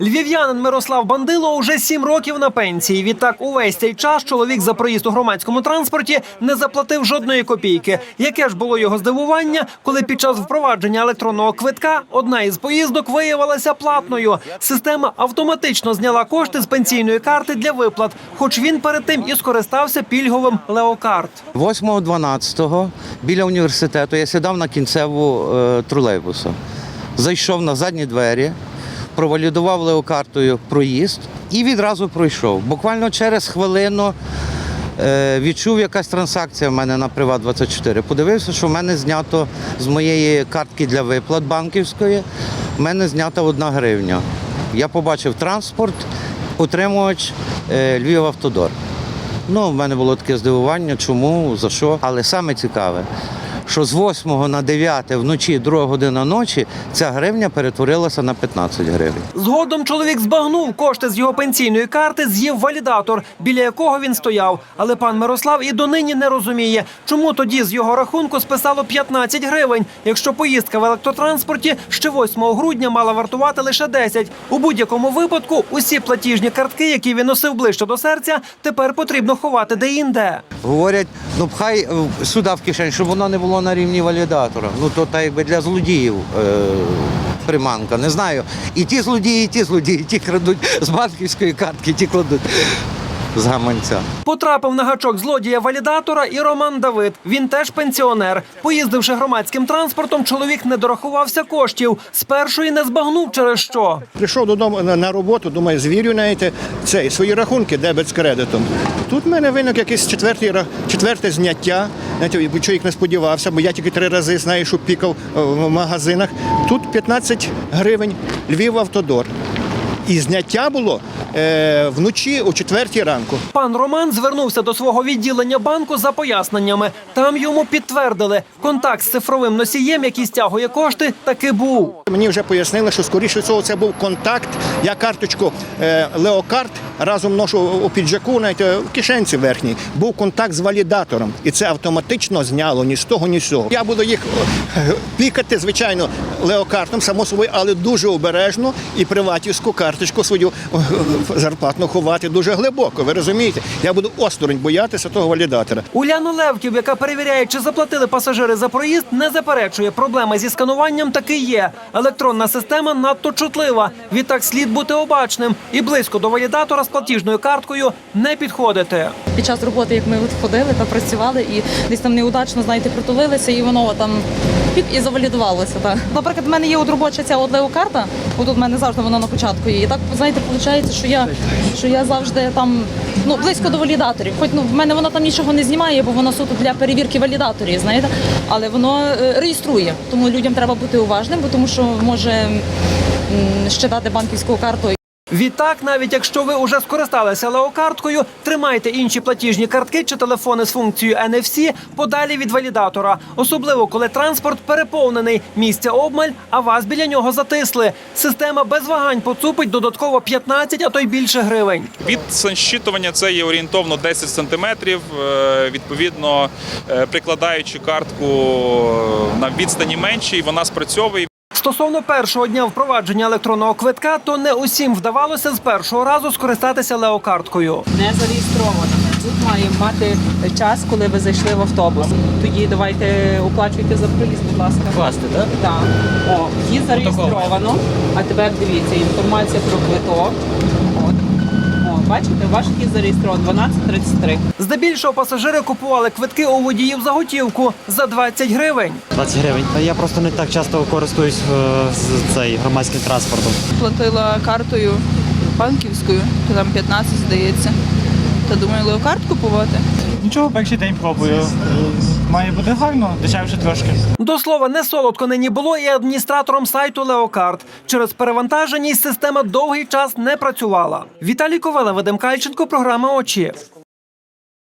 Львів'янин Мирослав Бандило уже сім років на пенсії. Відтак, увесь цей час чоловік за проїзд у громадському транспорті не заплатив жодної копійки. Яке ж було його здивування, коли під час впровадження електронного квитка одна із поїздок виявилася платною. Система автоматично зняла кошти з пенсійної карти для виплат, хоч він перед тим і скористався пільговим леокарт. 8.12 біля університету я сідав на кінцеву е, тролейбуса. Зайшов на задні двері, провалідував леокартою проїзд і відразу пройшов. Буквально через хвилину е, відчув якась транзакція в мене на Приват 24. Подивився, що в мене знято з моєї картки для виплат банківської, в мене знята одна гривня. Я побачив транспорт, утримувач е, Львів Автодор. Ну, в мене було таке здивування, чому, за що. Але саме цікаве, що з 8 на 9 вночі, 2 година ночі, ця гривня перетворилася на 15 гривень. Згодом чоловік збагнув кошти з його пенсійної карти, з'їв валідатор, біля якого він стояв. Але пан Мирослав і донині не розуміє, чому тоді з його рахунку списало 15 гривень, якщо поїздка в електротранспорті ще 8 грудня мала вартувати лише 10. У будь-якому випадку усі платіжні картки, які він носив ближче до серця, тепер потрібно ховати де-інде. Говорять, ну пхай е, сюди в кишень, щоб воно не було на рівні валідатора. Ну то так якби для злодіїв. Е- Приманка, не знаю. І ті злодії, і ті злодії, ті крадуть з банківської картки, ті кладуть з гаманця. Потрапив на гачок злодія валідатора і Роман Давид. Він теж пенсіонер. Поїздивши громадським транспортом, чоловік не дорахувався коштів. Спершу і не збагнув через що. Прийшов додому на, роботу, думаю, звірю знаєте, цей, свої рахунки, дебет з кредитом. Тут в мене виник якесь четверте, ра- четверте зняття. Знаєте, бо чоловік не сподівався, бо я тільки три рази знаю, що пікав е, в магазинах. Тут 15 гривень Львів Автодор. І зняття було е, вночі о четвертій ранку. Пан Роман звернувся до свого відділення банку за поясненнями. Там йому підтвердили, контакт з цифровим носієм, який стягує кошти, таки був. Мені вже пояснили, що скоріше всього це був контакт. Я карточку е, Леокарт разом ношу у піджаку, навіть е, в кишенці верхній. Був контакт з валідатором, і це автоматично зняло ні з того, ні з цього. Я буду їх е, пікати, звичайно, леокартом, само собою, але дуже обережно і приватівську карточку свою е, зарплатну ховати дуже глибоко. Ви розумієте? Я буду осторонь боятися того валідатора. Уляна Левків, яка перевіряє, чи заплатили пасажири за проїзд, не заперечує. Проблема зі скануванням таки є. Електронна система надто чутлива. Відтак слід бути обачним і близько до валідатора з платіжною карткою не підходити. Під час роботи, як ми от ходили та працювали, і десь там неудачно, знаєте, притулилися, і воно там пік і завалідувалося. Так. Наприклад, в мене є от робоча ця от леокарта, отут в мене завжди вона на початку є. І так, знаєте, виходить, що я, що я завжди там ну, близько до валідаторів. Хоч ну, в мене воно там нічого не знімає, бо воно суто для перевірки валідаторів, знаєте, але воно е, реєструє. Тому людям треба бути уважним, бо тому що може м, щитати банківську карту. Відтак, навіть якщо ви уже скористалися леокарткою, тримайте інші платіжні картки чи телефони з функцією NFC подалі від валідатора, особливо коли транспорт переповнений, місця обмаль, а вас біля нього затисли. Система без вагань поцупить додатково 15, а то й більше гривень. Від санщитування це є орієнтовно 10 сантиметрів. Е, Відповідно, е, прикладаючи картку на відстані меншій, вона спрацьовує. Стосовно першого дня впровадження електронного квитка, то не усім вдавалося з першого разу скористатися леокарткою. не зареєстровано. Тут має мати час, коли ви зайшли в автобус. Тоді давайте оплачуйте за проїзд, будь ласка. Класти, так? Так. О, її зареєстровано. А тепер дивіться, інформація про квиток. Бачите, ваш кіт зареєстрований 1233. Здебільшого пасажири купували квитки у водіїв за готівку за 20 гривень. 20 гривень. Я просто не так часто користуюсь е, з цей громадським транспортом. платила картою банківською, то там 15, здається. Та думаю, леокарт купувати. Нічого, перший день пробую. Має бути гарно, дешевше трошки. До слова, не солодко нині було і адміністратором сайту Леокарт. Через перевантаженість система довгий час не працювала. Віталій Ковела, Вадим Кальченко, програма Очі.